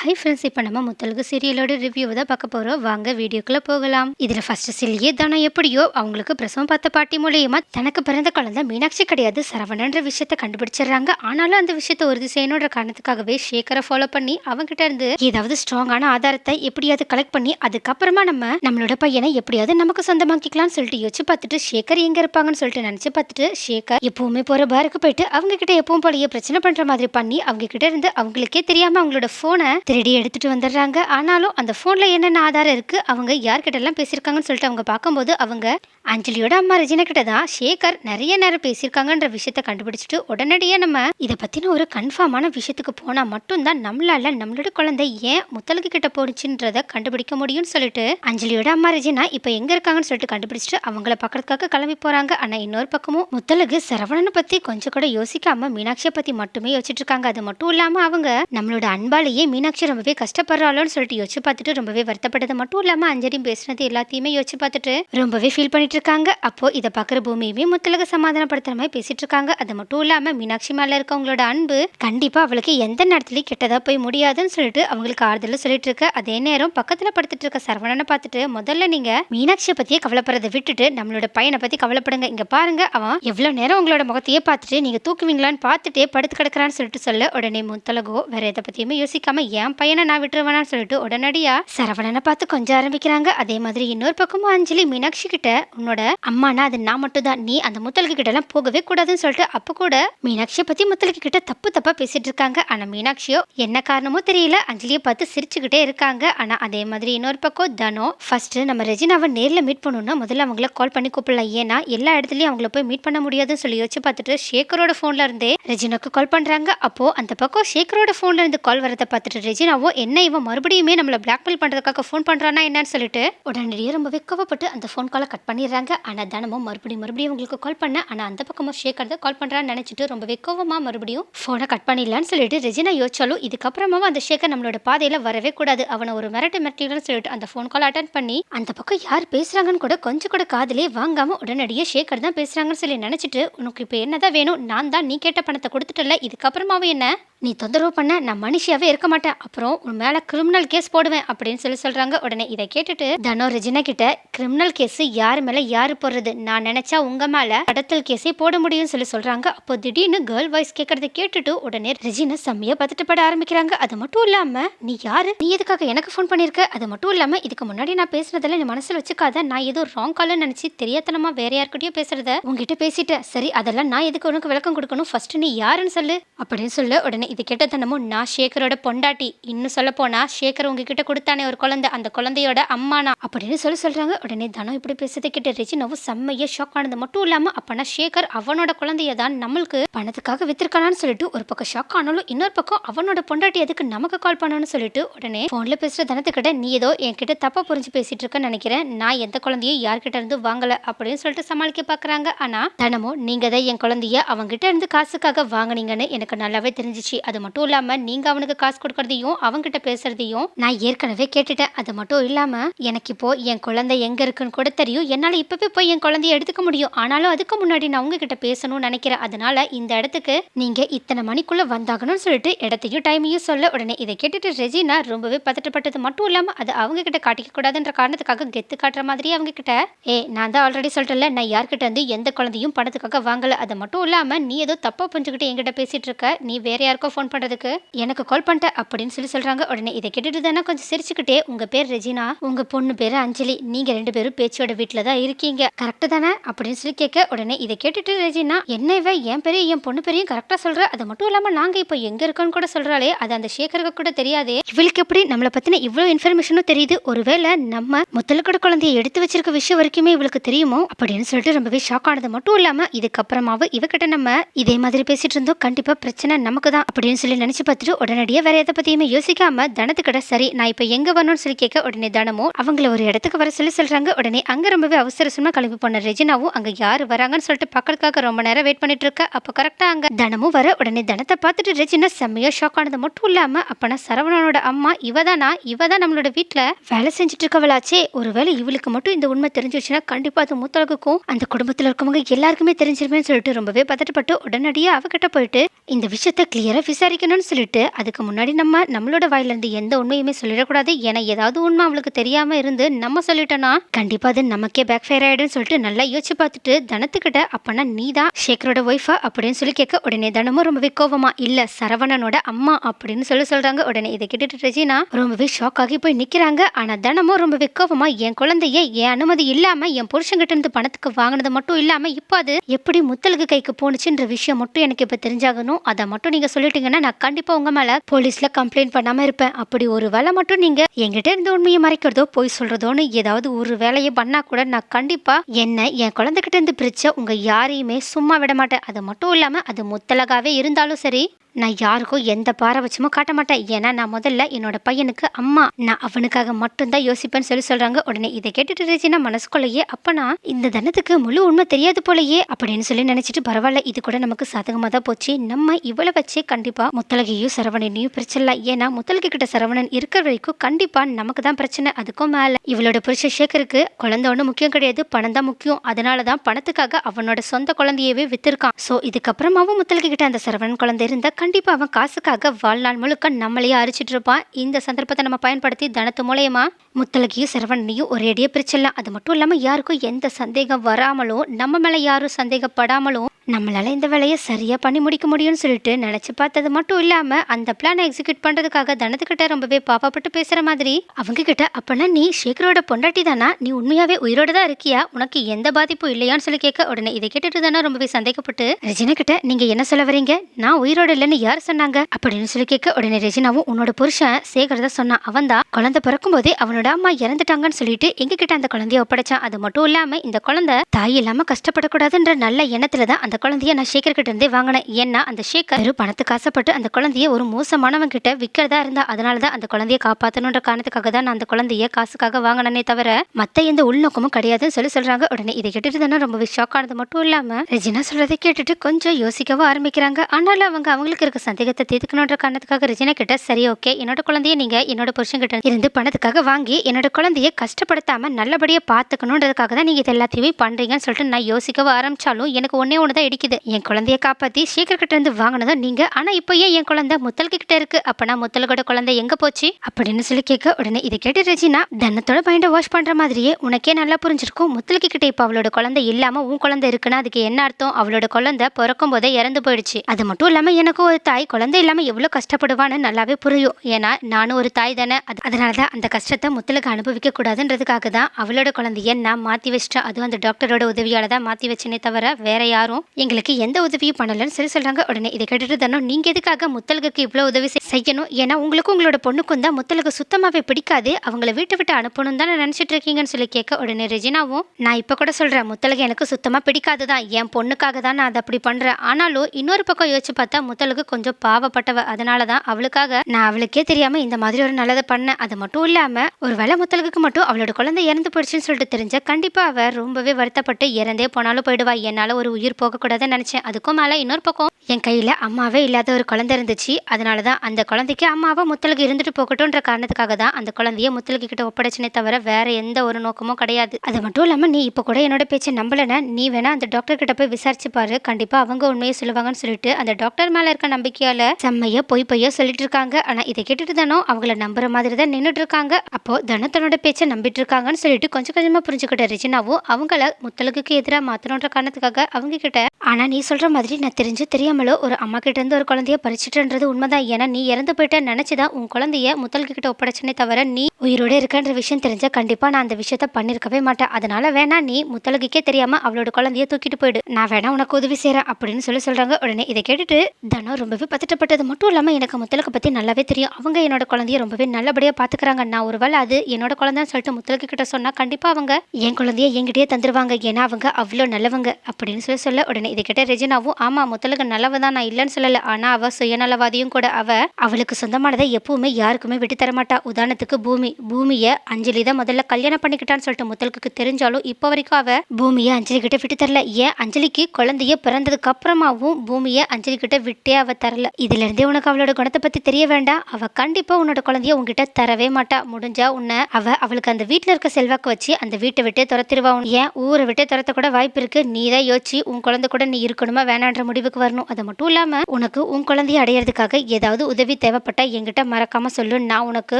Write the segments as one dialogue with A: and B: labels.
A: Hi friends இப்போ நம்ம முத்தலுக்கு சீரியலோட ரிவ்யூவை தான் பார்க்க போகிறோம் வாங்க வீடியோக்குள்ளே போகலாம். இதில் ஃபர்ஸ்ட் சிலியே தானே எப்படியோ அவங்களுக்கு பிரசவம் பார்த்த பாட்டி மூலியமா தனக்கு பிறந்த குழந்தை மீனாட்சி கிடையாது சரவணன்ற விஷயத்த கண்டுபிடிச்சிடுறாங்க. ஆனாலும் அந்த விஷயத்த உறுதி செய்யணுன்ற காரணத்துக்காகவே ஷேக்கரை ஃபாலோ பண்ணி அவங்ககிட்ட இருந்து ஏதாவது ஸ்ட்ராங்கான ஆதாரத்தை எப்படியாவது கலெக்ட் பண்ணி அதுக்கப்புறமா நம்ம நம்மளோட பையனை எப்படியாவது நமக்கு சொந்தமாக்கிக்கலாம்னு சொல்லிட்டு யோசிச்சு பார்த்துட்டு ஷேக்கர் எங்கே இருப்பாங்கன்னு சொல்லிட்டு நினச்சி பார்த்துட்டு ஷேக்கர் எப்பவுமே போகிற பாருக்கு போயிட்டு அவங்க கிட்ட எப்பவும் போலயே பிரச்சனை பண்ணுற மாதிரி பண்ணி அவங்க கிட்ட இருந்து அவங்களுக்கே தெரியாமல் அவங்களோட ஃபோனை திருடி எடுத்துகிட்டு வந்துடுறாங்க. ஆனாலும் அந்த ஃபோனில் என்னென்ன ஆதாரம் இருக்குது அவங்க யார்கிட்டெல்லாம் பேசியிருக்காங்கன்னு சொல்லிட்டு அவங்க பார்க்கும்போது அவங்க அஞ்சலியோட அம்மா ரஜினா கிட்ட தான் ஷேகர் நிறைய நேரம் பேசியிருக்காங்கன்ற விஷயத்த கண்டுபிடிச்சிட்டு உடனடியே நம்ம இதை பற்றின ஒரு கன்ஃபார்மான விஷயத்துக்கு போனால் மட்டும்தான் நம்மளால நம்மளோட குழந்தை ஏன் முத்தலுக்கு கிட்ட போனுச்சுன்றதை கண்டுபிடிக்க முடியும்னு சொல்லிட்டு அஞ்சலியோட அம்மா ரஜினா இப்போ எங்கே இருக்காங்கன்னு சொல்லிட்டு கண்டுபிடிச்சிட்டு அவங்கள பார்க்கறதுக்காக கிளம்பி போகிறாங்க ஆனால் இன்னொரு பக்கமும் முத்தலுக்கு சரவணனை பற்றி கொஞ்சம் கூட யோசிக்காமல் மீனாட்சியை பற்றி மட்டுமே யோசிச்சுட்டு இருக்காங்க. அது மட்டும் இல்லாமல் அவங்க நம்மளோட அன்பாலேயே மீனாட்சி ரொம்பவே கஷ்டப்படுறாளோன்னு சொல்லிட்டு யோசிச்சு பார்த்துட்டு ரொம்பவே வருத்தப்பட்டது மட்டும் இல்லாம அஞ்சலியும் பேசுனது எல்லாத்தையுமே யோசிச்சு பார்த்துட்டு ரொம்பவே ஃபீல் பண்ணிட்டு இருக்காங்க. அப்போ இதை பார்க்குற பூமியுமே முத்தலக சமாதானப்படுத்துற மாதிரி பேசிட்டு இருக்காங்க. அது மட்டும் இல்லாம மீனாட்சி மேல இருக்கவங்களோட அன்பு கண்டிப்பா அவளுக்கு எந்த நேரத்துலயும் கெட்டதா போய் முடியாதுன்னு சொல்லிட்டு அவங்களுக்கு ஆறுதல் சொல்லிட்டு இருக்க. அதே நேரம் பக்கத்துல படுத்துட்டு இருக்க சரவணனை பார்த்துட்டு முதல்ல நீங்க மீனாட்சியை பத்தியே கவலைப்படுறதை விட்டுட்டு நம்மளோட பையனை பத்தி கவலைப்படுங்க. இங்க பாருங்க அவன் எவ்வளவு நேரம் உங்களோட முகத்தையே பார்த்துட்டு நீங்க தூக்குவீங்களான்னு பார்த்துட்டே படுத்து கிடக்குறான்னு சொல்லிட்டு சொல்ல உடனே முத்தலகோ வேற எதை பத்தியுமே யோசிக்காம என் பையனை நான் விட்டுருவேனான்னு சொல்லிட்டு உடனடியா சரவணனை பார்த்து கொஞ்சம் ஆரம்பிக்கிறாங்க. அதே மாதிரி இன்னொரு பக்கமும் அஞ்சலி மீனாட்சி கிட்ட உன்னோட அம்மானா அது நான் மட்டும் தான் நீ அந்த முத்தலுக்கு கிட்ட எல்லாம் போகவே கூடாதுன்னு சொல்லிட்டு அப்போ கூட மீனாட்சியை பத்தி முத்தலுக்கு கிட்ட தப்பு தப்பா பேசிட்டு இருக்காங்க. ஆனா மீனாட்சியோ என்ன காரணமோ தெரியல. அஞ்சலியை பார்த்து சிரிச்சுக்கிட்டே இருக்காங்க. ஆனா அதே மாதிரி இன்னொரு பக்கம் தனோ ஃபர்ஸ்ட் நம்ம ரெஜினாவை நேர்ல மீட் பண்ணணும்னா முதல்ல அவங்கள கால் பண்ணி கூப்பிடலாம். ஏன்னா எல்லா இடத்துலயும் அவங்கள போய் மீட் பண்ண முடியாதுன்னு சொல்லி யோசிச்சு பார்த்துட்டு ஷேக்கரோட போன்ல இருந்தே ரெஜினாக்கு கால் பண்றாங்க. அப்போ அந்த பக்கம் ஷேக்கரோட போன்ல இருந்து கால் வரதை பார்த்துட்டு ரெஜினாவோ என்ன இவன் மறுபடியுமே நம்மளை பிளாக்மெயில் பண்ணுறதுக்காக ஃபோன் பண்ணுறானா என்னன்னு சொல்லிட்டு உடனடியே ரொம்ப வெக்கவப்பட்டு அந்த ஃபோன் காலை கட் பண்ணிடுறாங்க. ஆனால் தனமும் மறுபடியும் மறுபடியும் உங்களுக்கு கால் பண்ண ஆனால் அந்த பக்கமும் ஷேக்கர் தான் கால் பண்ணுறான்னு நினச்சிட்டு ரொம்ப வெக்கவமாக மறுபடியும் ஃபோனை கட் பண்ணிடலான்னு சொல்லிட்டு ரெஜினா யோசிச்சாலும் இதுக்கப்புறமாவும் அந்த ஷேக்கர் நம்மளோட பாதையில் வரவே கூடாது. அவனை ஒரு மிரட்டு மிரட்டிடுன்னு சொல்லிட்டு அந்த ஃபோன் கால் அட்டன் பண்ணி அந்த பக்கம் யார் பேசுகிறாங்கன்னு கூட கொஞ்சம் கூட காதலே வாங்காமல் உடனடியே ஷேக்கர் தான் பேசுகிறாங்கன்னு சொல்லி நினச்சிட்டு உனக்கு இப்போ என்னதான் வேணும்? நான் தான் நீ கேட்ட பணத்தை கொடுத்துட்டல இதுக்கப்புறமாவும் என்ன? நீ தொந்தரவு பண்ண நான் மனுஷியாவே இருக்க மாட்டேன். அப்புறம் உன் மேல கிரிமினல் கேஸ் போடுவேன் அப்படின்னு சொல்லி சொல்றாங்க. உடனே இதை கேட்டுட்டு தனோ ரெஜினா கிட்ட கிரிமினல் கேஸ் யார் மேல யாரு போடுறது? நான் நினைச்சா உங்க மேல கடத்தல் கேஸே போட முடியும்னு சொல்லி சொல்றாங்க. அப்போ திடீர்னு கேர்ள் வாய்ஸ் கேட்கறத கேட்டுட்டு உடனே ரெஜினா செம்மையா பதட்டப்பட பட ஆரம்பிக்கிறாங்க. அது மட்டும் இல்லாம நீ யாரு? நீ எதுக்காக எனக்கு ஃபோன் பண்ணிருக்க? அது மட்டும் இல்லாம இதுக்கு முன்னாடி நான் பேசுனதெல்லாம் நீ மனசுல வச்சுக்காத. நான் ஏதோ ராங் கால்னு நினைச்சு தெரியாதனமா வேற யார்கிட்டயும் பேசுறத உங்ககிட்ட பேசிட்டேன். சரி அதெல்லாம் நான் எதுக்கு உனக்கு விளக்கம் கொடுக்கணும்? ஃபர்ஸ்ட் நீ யாருன்னு சொல்லு. அப்படின்னு சொல்ல உடனே இது கேட்ட தனமும் நான் ஷேகரோட பொண்டாட்டி. இன்னும் சொல்ல போனா ஷேகர் உங்ககிட்ட கொடுத்தானே ஒரு குழந்தை அந்த குழந்தையோட அம்மா நான் அப்படின்னு சொல்லி சொல்றாங்க. உடனே தனம் இப்படி பேசுறதை கிட்ட ரெஜினாவும் செம்மையா ஷாக் ஆனது. மட்டும் இல்லாம அப்பனா ஷேகர் அவனோட குழந்தைய தான் நம்மளுக்கு பணத்துக்காக வித்திருக்கானான்னு சொல்லிட்டு ஒரு பக்கம் ஷாக் ஆனாலும் இன்னொரு பக்கம் அவனோட பொண்டாட்டி எதுக்கு நமக்கு கால் பண்ணணும்னு சொல்லிட்டு உடனே போன்ல பேசுற தனத்துக்கிட்ட நீ ஏதோ என்கிட்ட தப்பா புரிஞ்சு பேசிட்டு இருக்கன்னு நினைக்கிறேன். நான் எந்த குழந்தையும் யார்கிட்ட இருந்து வாங்கல அப்படின்னு சொல்லிட்டு சமாளிக்க பாக்குறாங்க. ஆனா தனமும் நீங்க தான் என் குழந்தைய அவங்கிட்ட இருந்து காசுக்காக வாங்குனீங்கன்னு எனக்கு நல்லாவே தெரிஞ்சிச்சு. அது மட்டும் இல்லாம நீங்க அவனுக்கு காசு கொடுக்கறதையும் அவங்கிட்ட பேசுறதையும் நான் ஏற்கனவே கேட்டுட்டேன். அது மட்டும் இல்லாம எனக்கு இப்போ என் குழந்தை எங்க இருக்குன்னு கூட தெரியும். என்னால இப்பவே போய் என் குழந்தைய எடுத்துக்க முடியும். ஆனாலும் அதுக்கு முன்னாடி நான் உங்ககிட்ட பேசணும்னு நினைக்கிறேன். அதனால இந்த இடத்துக்கு நீங்க இத்தனை மணிக்குள்ள வந்தாகணும்னு சொல்லிட்டு இடத்தையும் டைமையும் சொல்ல உடனே இதை கேட்டுட்டு ரெஜினா ரொம்பவே பதட்டப்பட்டது. மட்டும் இல்லாம அது அவங்க கிட்ட காட்டிக்க கூடாதுன்ற காரணத்துக்காக கெத்து காட்டுற மாதிரி அவங்க கிட்ட ஏ நான் தான் ஆல்ரெடி சொல்லிட்டேன்ல. நான் யார்கிட்ட இருந்து எந்த குழந்தையும் பணத்துக்காக வாங்கல. அது மட்டும் இல்லாம நீ ஏதோ தப்பா புரிஞ்சுக்கிட்டு என்கிட்ட பேசிட்டு இருக்க. நீ வேற யாருக்கோ ஃபோன் பண்றதுக்கு எனக்கு கால் பண்ணிட்ட அப்படின்னு சொல்லி சொல்றாங்க. உடனே இதை கேட்டுட்டு தானே கொஞ்சம் சிரிச்சுக்கிட்டே உங்க பேர் ரெஜினா உங்க பொண்ணு பேரு அஞ்சலி நீங்க ரெண்டு பேரும் பேச்சியோட வீட்டுல தான் இருக்கீங்க. கரெக்டு தானே? அப்படின்னு சொல்லி கேட்க உடனே இதை கேட்டுட்டு ரெஜினா என்ன இவ என் பேரையும் என் பொண்ணு பேரையும் கரெக்டா சொல்ற? அது மட்டும் இல்லாம நாங்க இப்போ எங்க இருக்கோம்னு கூட சொல்றாளே அது அந்த சேகருக்கு கூட தெரியாதே. இவளுக்கு எப்படி நம்மளை பத்தின இவ்வளவு இன்ஃபர்மேஷனும் தெரியுது? ஒருவேளை நம்ம முத்தலுக்கட குழந்தைய எடுத்து வச்சிருக்க விஷயம் வரைக்குமே இவளுக்கு தெரியுமோ? அப்படின்னு சொல்லிட்டு ரொம்பவே ஷாக் ஆனது மட்டும் இல்லாம இதுக்கப்புறமாவும் இவகிட்ட நம்ம இதே மாதிரி பேசிட்டு இருந்தோம். கண்டிப்பா பிரச்சனை நமக்கு தான். அப்படின்னு சொல்லி நினைச்சு பார்த்துட்டு உடனடியே வேற எதை எதையுமே யோசிக்காம தனத்துக்கிட்ட சரி நான் இப்போ எங்க வரணும்னு சொல்லி கேட்க உடனே தனமும் அவங்கள ஒரு இடத்துக்கு வர சொல்லி சொல்றாங்க. உடனே அங்க ரொம்பவே அவசரமா கிளம்பி போன ரெஜினாவும் அங்க யாரு வராங்கன்னு சொல்லிட்டு பார்க்கறதுக்காக ரொம்ப நேரம் வெயிட் பண்ணிட்டு இருக்க. அப்போ கரெக்டா அங்க தனமும் வர உடனே தனத்தை பார்த்துட்டு ரெஜினா செம்மையா ஷாக் ஆனது மட்டும் இல்லாம அப்பனா சரவணனோட அம்மா இவதானா? இவதான் நம்மளோட வீட்டில் வேலை செஞ்சுட்டு இருக்கவளாச்சே. ஒருவேளை இவளுக்கு மட்டும் இந்த உண்மை தெரிஞ்சிருச்சுன்னா கண்டிப்பா அது மூத்தளவுக்கும் அந்த குடும்பத்துல இருக்கவங்க எல்லாருக்குமே தெரிஞ்சிருமே சொல்லிட்டு ரொம்பவே பதட்டப்பட்டு உடனடியாக அவகிட்ட போயிட்டு இந்த விஷயத்த கிளியரா விசாரிக்கணும்னு சொல்லிட்டு அதுக்கு முன்னாடி நம்ம நம்மளோட வாயிலிருந்து எந்த உண்மையுமே சொல்லிடக்கூடாது. ஏன்னா ஏதாவது உண்மை அவளுக்கு தெரியாம இருந்து நம்ம சொல்லிட்டோம்னா கண்டிப்பா அது நமக்கே பேக் ஃபயர் ஆயிடும்னு சொல்லிட்டு நல்லா யோசிச்சு பார்த்துட்டு தனத்துக்கிட்ட அப்பனா நீ தான் சேகரோட ஒய்ஃபா அப்படின்னு சொல்லி கேட்க உடனே தனமும் ரொம்பவே கோவமா இல்ல சரவணனோட அம்மா அப்படின்னு சொல்லி சொல்றாங்க. உடனே இதை கேட்டுட்டு ரஜினா ரொம்பவே ஷாக் ஆகி போய் நிக்கிறாங்க. ஆனா தனமும் ரொம்பவே கோவமா என் குழந்தைய என் அனுமதி இல்லாம என் புருஷன்கிட்ட இருந்து பணத்துக்கு வாங்கினது மட்டும் இல்லாம இப்போ அது எப்படி முத்தலுக்கு கைக்கு போணுச்சுன்ற விஷயம் மட்டும் எனக்கு இப்ப தெரிஞ்சாகணும். அதை மட்டும் நீங்க சொல்லிட்டீங்கன்னா நான் கண்டிப்பா உங்க மேல போலீஸ்ல கம்ப்ளைண்ட் பண்ணாம இருப்பேன். அப்படி ஒரு வேலை மட்டும் நீங்க என்கிட்ட இருந்து உண்மையை மறைக்கிறதோ பொய் சொல்றதோன்னு ஏதாவது ஒரு வேலையை பண்ணா கூட நான் கண்டிப்பா என்ன என் குழந்தைகிட்ட இருந்து பிரிச்ச உங்க யாரையுமே சும்மா விட மாட்டேன். அது மட்டும் இல்லாம அது முத்தலகாவே இருந்தாலும் சரி நான் யாருக்கும் எந்த பாரபட்சமும் காட்ட மாட்டேன். ஏன்னா நான் முதல்ல என்னோட பையனுக்கு அம்மா. நான் அவனுக்காக மட்டும்தான் யோசிப்பேன்னு சொல்லி சொல்றாங்க. உடனே இதை கேட்டுட்டு ரேஜினா மனசுக்குள்ளேயே அப்பனா இந்த தனத்துக்கு முழு உண்மை தெரியாது போலயே அப்படின்னு சொல்லி நினைச்சிட்டு பரவாயில்ல இது கூட நமக்கு சாதகமாக தான் போச்சு. நம்ம இவ்வளவு வச்சே கண்டிப்பா முத்தலகையும் சரவணனையும் பிரச்சனை இல்லை ஏன்னா முத்தலகை கிட்ட சரவணன் இருக்கிற வரைக்கும் கண்டிப்பா நமக்கு தான் பிரச்சனை. அதுக்கும் மேல இவளோட புருஷ சேகருக்கு குழந்தை ஒன்றும் முக்கியம் கிடையாது. பணம் தான் முக்கியம். அதனால தான் பணத்துக்காக அவனோட சொந்த குழந்தையவே வித்திருக்கான். ஸோ இதுக்கப்புறமாவும் முத்தலகை கிட்ட அந்த சரவணன் குழந்தை இருந்தா கண்டிப்பாக அவன் காசுக்காக வாழ்நாள் முழுக்க நம்மளையே அரிச்சிட்டு இருப்பான். இந்த சந்தர்ப்பத்தை நம்ம பயன்படுத்தி தனத்து மூலயமா முத்தலகையும் சரவணனையும் ஒரேடியே பிரிச்சிடலாம். அது மட்டும் இல்லாமல் யாருக்கும் எந்த சந்தேகம் வராமலும் நம்ம மேலே யாரும் சந்தேகப்படாமலும் நம்மளால் இந்த வேலையை சரியாக பண்ணி முடிக்க முடியும்னு சொல்லிட்டு நினச்சி பார்த்தது மட்டும் இல்லாமல் அந்த பிளானை எக்ஸிக்யூட் பண்ணுறதுக்காக தனத்துக்கிட்ட ரொம்பவே பாவப்பட்டு பேசுகிற மாதிரி. அவங்க கிட்ட அப்போனா நீ சேகரோட பொண்டாட்டி தானா? நீ உண்மையாகவே உயிரோட தான் இருக்கியா? உனக்கு எந்த பாதிப்பும் இல்லையான்னு சொல்லி கேட்க உடனே இதை கேட்டுட்டு தானே ரொம்பவே சந்தேகப்பட்டு ரெஜினா கிட்ட நீங்க என்ன சொல்ல வரீங்க? நான் உயிரோட இல்லைன்னு யார் சொன்னாங்க? அப்படின்னு சொல்லி கேட்க உடனே ரெஜினாவும் உன்னோட புருஷன் சேகர் தான் சொன்னான். அவன் தான் குழந்தை பிறக்கும் போதே அவனோட அம்மா இறந்துட்டாங்கன்னு சொல்லிட்டு எங்க கிட்ட அந்த குழந்தைய ஒப்படைச்சான். அது மட்டும் இல்லாம இந்த குழந்தை தாய் இல்லாம கஷ்டப்படக்கூடாதுன்ற நல்ல எண்ணத்துல தான் அந்த குழந்தைய நான் சேகர் கிட்ட இருந்தே வாங்கினேன். ஏன்னா அந்த சேகர் பணத்துக்கு ஆசைப்பட்டு அந்த குழந்தைய ஒரு மோசமானவங்க கிட்ட விற்கிறதா இருந்தா அதனால தான் அந்த குழந்தைய காப்பாற்றணுன்ற காரணத்துக்காக தான் நான் அந்த குழந்தைய காசுக்காக வாங்கினனே தவிர மத்த எந்த உள்நோக்கமும் கிடையாதுன்னு சொல்லி சொல்றாங்க. உடனே இதை கேட்டுட்டு தானே ரொம்பவே ஷாக் ஆனது மட்டும் இல்லாம ரெஜினா சொல்றதை கேட்டுட்டு கொஞ்சம் யோசிக்கவும் ஆரம்பிக்கிறாங்க. ஆனாலும் அவங்க அவங்களுக்கு இருக்க சந்தேகத்தை தீர்க்கணுன்ற காரணத்துக்காக ரெஜினா கிட்ட சரி ஓகே என்னோட குழந்தைய நீங்க என்னோட புருஷன் கிட்ட இருந்து பணத்துக்காக வாங்கி என்னோட குழந்தைய கஷ்டப்படுத்தாம நல்லபடியா பாத்துக்கணுன்றதுக்காக தான் நீங்க இது எல்லாத்தையுமே பண்றீங்கன்னு சொல்லிட்டு நான் யோசிக்கவும் ஆரம்பிச்சாலும் எனக்கு ஒன்னே ஒன்று தான் இடிக்குது என் குழந்தைய காப்பாத்தி சீக்கிரம் கிட்ட இருந்து வாங்கினதும் நீங்க. ஆனா இப்போ ஏன் என் குழந்தை முத்தல் கிட்ட இருக்கு? அப்பனா முத்தலகோட குழந்தை எங்க போச்சு? அப்படின்னு சொல்லி கேட்க உடனே இதை கேட்டு ரெஜினா தன்னத்தோட மைண்டை வாஷ் பண்ற மாதிரியே உனக்கே நல்லா புரிஞ்சிருக்கும். முத்தலுக்கு கிட்ட இப்போ அவளோட குழந்தை இல்லாம உன் குழந்தை இருக்குன்னா அதுக்கு என்ன அர்த்தம்? அவளோட குழந்தை பிறக்கும் போதே இறந்து போயிடுச்சு. அது மட்டும் இல்லாம எனக்கும் ஒரு தாய் குழந்தை இல்லாம எவ்வளவு கஷ்டப்படுவான்னு நல்லாவே புரியும். ஏன்னா நானும் ஒரு தாய் தானே. அது- அதனாலதான் அந்த கஷ்டத்தை முத்தலுக்கு அனுபவிக்க கூடாதுன்றதுக்காக தான் அவளோட குழந்தைய நான் மாத்தி வச்சிட்டேன். அதுவும் அந்த டாக்டரோட உதவியால தான் மாத்தி வச்சேனே தவிர வேற யாரும் எங்களுக்கு எந்த உதவியும் பண்ணலன்னு சொல்லி சொல்கிறாங்க உடனே இதை கேட்டுட்டு தானோ நீங்கள் எதுக்காக முத்தலுக்கு இவ்வளோ உதவி செய்யணும். ஏன்னா உங்களுக்கும் உங்களோட பொண்ணுக்கும் தான் முத்தலகு சுத்தமாகவே பிடிக்காது. அவங்கள வீட்டை விட்டு அனுப்பணும் தானே நினைச்சிட்டு இருக்கீங்கன்னு சொல்லி கேட்க உடனே ரெஜினாவும் நான் இப்போ கூட சொல்கிறேன் முத்தலகு எனக்கு சுத்தமாக பிடிக்காது தான். என் பொண்ணுக்காக தான் நான் அதை அப்படி பண்ணுறேன் ஆனாலும் இன்னொரு பக்கம் யோசிச்சு பார்த்தா முத்தலகு கொஞ்சம் பாவப்பட்டவ. அதனால தான் அவளுக்காக நான் அவளுக்கே தெரியாமல் இந்த மாதிரி ஒரு நல்லதை பண்ணேன். அது மட்டும் இல்லாமல் ஒரு வேளை முத்தலகுக்கு மட்டும் அவளோட குழந்தை இறந்து போயிடுச்சுன்னு சொல்லிட்டு தெரிஞ்ச கண்டிப்பாக அவள் ரொம்பவே வருத்தப்பட்டு இறந்தே போனாலும் போயிடுவா. என்னால் ஒரு உயிர் போகக்கூடாது. போகக்கூடாதுன்னு நினச்சேன். அதுக்கும் மேலே இன்னொரு பக்கம் என் கையில் அம்மாவே இல்லாத ஒரு குழந்தை இருந்துச்சு. அதனால தான் அந்த குழந்தைக்கு அம்மாவை முத்தலுக்கு இருந்துட்டு போகட்டும்ன்ற காரணத்துக்காக தான் அந்த குழந்தைய முத்தலுக்கு கிட்ட ஒப்படைச்சுனே தவிர வேற எந்த ஒரு நோக்கமும் கிடையாது. அது மட்டும் இல்லாமல் நீ இப்போ கூட என்னோட பேச்சை நம்பலைன்னா நீ வேணா அந்த டாக்டர் கிட்ட போய் விசாரிச்சு பாரு. கண்டிப்பாக அவங்க உண்மையை சொல்லுவாங்கன்னு சொல்லிட்டு அந்த டாக்டர் மேலே இருக்க நம்பிக்கையால செம்மையாக பொய் பொய்யா சொல்லிட்டு இருக்காங்க. ஆனால் இதை கேட்டுட்டு தானோ அவங்கள நம்புற மாதிரி தான் நின்றுட்டு இருக்காங்க. அப்போ தனத்தனோட பேச்சை நம்பிட்டு இருக்காங்கன்னு சொல்லிட்டு கொஞ்சம் கொஞ்சமாக புரிஞ்சுக்கிட்ட ரிஜினாவும் அவங்கள முத்தலுக்கு எதிராக மாற்றணுன்ற காரணத்துக்காக அவங்க கிட்ட ஆனால் நீ சொல்கிற மாதிரி நான் தெரிஞ்சு தெரியாமலோ ஒரு அம்மா கிட்டேருந்து ஒரு குழந்தைய பறிச்சிட்டுன்றது உண்மைதான். ஏன்னா நீ இறந்து போயிட்ட நினைச்சுதான் உன் குழந்தைய முத்தல்கிட்ட ஒப்படைச்சனே தவிர நீ உயிரோட இருக்கன்ற விஷயம் தெரிஞ்சா கண்டிப்பாக நான் அந்த விஷயத்த பண்ணியிருக்கவே மாட்டேன். அதனால வேணா நீ முத்தலகுக்கே தெரியாமல் அவளோட குழந்தைய தூக்கிட்டு போயிடு. நான் வேணா உனக்கு உதவி செய்கிறேன் அப்படின்னு சொல்லி சொல்கிறாங்க உடனே இதை கேட்டுட்டு தனம் ரொம்பவே பதட்டப்பட்டது. மட்டும் இல்லாமல் எனக்கு முத்தலுக்கு பற்றி நல்லாவே தெரியும். அவங்க என்னோட குழந்தைய ரொம்பவே நல்லபடியாக பார்த்துக்கிறாங்க நான் ஒருவேளை அது என்னோட குழந்தைன்னு சொல்லிட்டு முத்தலுக்கு கிட்ட சொன்னால் கண்டிப்பாக அவங்க என் குழந்தைய என்கிட்டயே தந்துடுவாங்க ஏன்னா அவங்க அவ்வளோ நல்லவங்க அப்படின்னு சொல்லி சொல்ல உடனே இதை கேட்ட ரெஜினாவும் ஆமா முத்தலுக்கு நல்லவ தான் நான் இல்லைன்னு சொல்லல. ஆனா அவ சுயநலவாதியும் கூட அவ. அவளுக்கு சொந்தமானதை எப்பவுமே யாருக்குமே விட்டு தரமாட்டா உதாரணத்துக்கு பூமி பூமியை அஞ்சலி தான் முதல்ல கல்யாணம் பண்ணிக்கிட்டான்னு சொல்லிட்டு முத்தலுக்கு தெரிஞ்சாலும் இப்போ வரைக்கும் அவ பூமியை அஞ்சலி கிட்ட விட்டு தரல. ஏன்? அஞ்சலிக்கு குழந்தைய பிறந்ததுக்கு அப்புறமாவும் பூமியை அஞ்சலி கிட்ட விட்டே அவ தரல. இதுல இருந்தே உனக்கு அவளோட குணத்தை பத்தி தெரிய வேண்டாம். அவ கண்டிப்பா உன்னோட குழந்தைய உன்கிட்ட தரவே மாட்டா. முடிஞ்சா உன்னை அவ அவளுக்கு அந்த வீட்டுல இருக்க செல்வாக்கு வச்சு அந்த வீட்டை விட்டு துரத்திடுவா. ஏன்? ஊரை விட்டு துரத்த கூட வாய்ப்பு இருக்கு. நீ தான் யோசிச்சு உன் குழந்தை கூட நீ இருக்கணுமா வேணான்ற முடிவுக்கு வரணும். அது மட்டும் இல்லாம உனக்கு உன் குழந்தைய அடையிறதுக்காக ஏதாவது உதவி தேவைப்பட்டா என்கிட்ட மறக்காம சொல்லு. நான் உனக்கு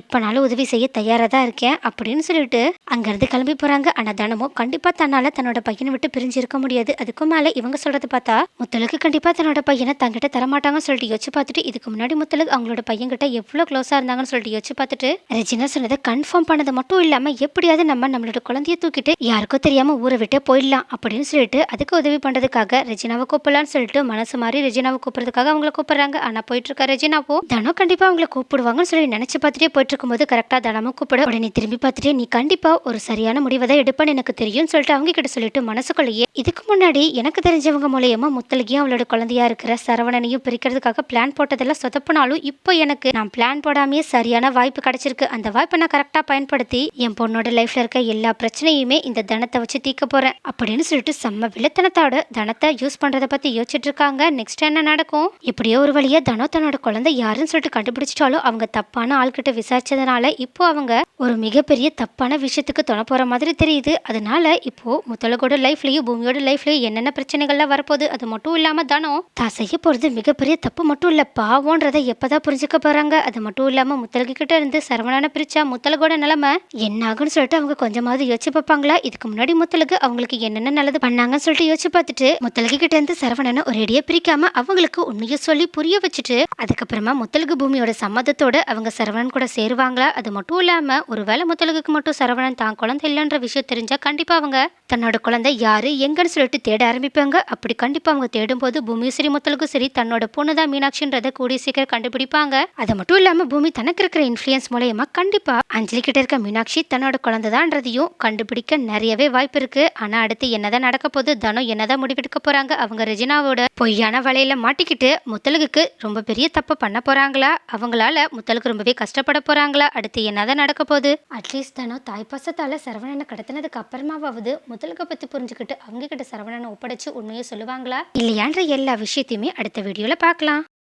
A: எப்பனாலும் உதவி செய்ய தயாரா தான் இருக்கேன் அப்படின்னு சொல்லிட்டு அங்கிருந்து கிளம்பி போறாங்க. ஆனா தனமும் கண்டிப்பா தன்னால தன்னோட பையனை விட்டு பிரிஞ்சு இருக்க முடியாது. அதுக்கும் மேல இவங்க சொல்றது பார்த்தா முத்தலுக்கு கண்டிப்பா தன்னோட பையனை தங்கிட்ட தரமாட்டாங்கன்னு சொல்லிட்டு யோசிச்சு பார்த்துட்டு இதுக்கு முன்னாடி முத்தலுக்கு அவங்களோட பையன் கிட்ட எவ்வளவு க்ளோஸா இருந்தாங்கன்னு சொல்லிட்டு யோசிச்சு பார்த்துட்டு ரெஜினா சொன்னதை கன்ஃபார்ம் பண்ணது மட்டும் இல்லாம எப்படியாவது நம்ம நம்மளோட குழந்தைய தூக்கிட்டு யாருக்கோ தெரியாம ஊரை விட்டே போயிடலாம் அப்படின்னு சொல்லிட்டு அதுக்கு உதவி பண்றதுக்காக ரெஜினாவை கூப்பிடலாம்னு சொல்லிட்டு மனசு மாதிரி ரெஜினாவை கூப்பிடுறதுக்காக அவங்கள கூப்பிடுறாங்க. ஆனா போயிட்டு இருக்க ரெஜினாவோ தனம் கண்டிப்பாக அவங்கள கூப்பிடுவாங்கன்னு சொல்லி நினச்சி பார்த்துட்டே போயிட்டு இருக்கும்போது கரெக்டாக தனமும் கூப்பிட உடனே திரும்பி பார்த்துட்டு நீ கண்டிப்பாக ஒரு சரியான முடிவை தான் எடுப்பேன்னு எனக்கு தெரியும்னு சொல்லிட்டு அவங்க கிட்ட சொல்லிட்டு மனசுக்குள்ளேயே இதுக்கு முன்னாடி எனக்கு தெரிஞ்சவங்க மூலயமா முத்தலகியும் அவளோட குழந்தையா இருக்கிற சரவணனையும் பிரிக்கிறதுக்காக பிளான் போட்டதெல்லாம் சொதப்பினாலும் இப்போ எனக்கு நான் பிளான் போடாமையே சரியான வாய்ப்பு கிடைச்சிருக்கு. அந்த வாய்ப்பை நான் கரெக்டாக பயன்படுத்தி என் பொண்ணோட லைஃப்ல இருக்க எல்லா பிரச்சனையுமே இந்த தனத்தை வச்சு தீக்க போறேன். அப்படின்னு சொல்லிட்டு செம்ம வில்லத்தனத்தோட பணத்தை யூஸ் பண்றத பத்தி யோசிச்சுட்டு இருக்காங்க நெக்ஸ்ட் என்ன நடக்கும்? இப்படியோ ஒரு வழியா தனோ தன்னோட குழந்தை யாருன்னு சொல்லிட்டு கண்டுபிடிச்சிட்டாலும் அவங்க தப்பான ஆள்கிட்ட விசாரிச்சதுனால இப்போ அவங்க ஒரு மிகப்பெரிய தப்பான விஷயத்துக்கு தொண போற மாதிரி தெரியுது. அதனால இப்போ முத்தலகோட லைஃப்லயும் பூமியோட லைஃப்லயும் என்னென்ன பிரச்சனைகள்லாம் வரப்போகுது அது மட்டும் இல்லாம தனம் தான் செய்ய போறது மிகப்பெரிய தப்பு மட்டும் இல்ல பாவம்ன்றதை எப்பதான் புரிஞ்சுக்க போறாங்க? அது மட்டும் இல்லாம முத்தலகு கிட்ட இருந்து சரவணான பிரிச்சா முத்தலகோட நிலைமை என்ன ஆகும்னு சொல்லிட்டு அவங்க கொஞ்சமாவது யோசிச்சு பார்ப்பாங்களா? இதுக்கு முன்னாடி முத்தலகு அவங்களுக்கு என்னென்ன நல்லது பண்ணாங்கன்னு சொல்லிட்டு யோசிச்சு பார்த்துட்டு முத்தலகு கிட்ட இருந்து சரவணனை ஒரேடியா பிரிக்காம அவங்களுக்கு உண்மையை சொல்லி புரிய வச்சுட்டு அதுக்கப்புறமா முத்தலகு பூமியோட சம்மதத்தோட அவங்க சரவணன் கூட சேருவாங்களா? அது மட்டும் இல்லாம ஒருவேளை முத்தலகுக்கு மட்டும் சரவணன் தான் குழந்தை இல்லைன்ற விஷயம் தெரிஞ்சா கண்டிப்பா அவங்க தன்னோட குழந்தை யாரு எங்கன்னு சொல்லிட்டு தேட ஆரம்பிப்பாங்க. அப்படி கண்டிப்பா அவங்க தேடும்போது பூமி சரி முத்தலுக்கும் சரி தன்னோட பொண்ணு தான் கூடிய சீக்கிரம் கண்டுபிடிப்பாங்க. அது மட்டும் இல்லாம பூமி தனக்கு இருக்கிற இன்ஃப்ளூயன்ஸ் மூலயமா கண்டிப்பா அஞ்சலி கிட்ட இருக்க மீனாட்சி தன்னோட குழந்தைதான்றதையும் கண்டுபிடிக்க நிறையவே வாய்ப்பு இருக்கு. ஆனா அடுத்து என்னதான் நடக்க போகுது தனம் என்னதான் முடிவு எடுக்க போறாங்க. அவங்க ரெஜினாவோட பொய்யான வலையில மாட்டிக்கிட்டு முத்தலுக்கு ரொம்ப பெரிய தப்பு பண்ண போறாங்களா? அவங்களால முத்தலுக்கு ரொம்பவே கஷ்டப்பட போறாங்களா? அடுத்து என்னதான் நடக்க போகுது? அட்லீஸ்ட் தானோ தாய்ப்பாசத்தால் சரவணனை கடத்தினதுக்கு அப்புறமாவது முத்தலுக்கை பத்தி புரிஞ்சுக்கிட்டு அவங்க கிட்ட சரவணனை ஒப்படைச்சு உண்மையை சொல்லுவாங்களா? இல்லையான்ற எல்லா விஷயத்தையுமே அடுத்த வீடியோல பார்க்கலாம்.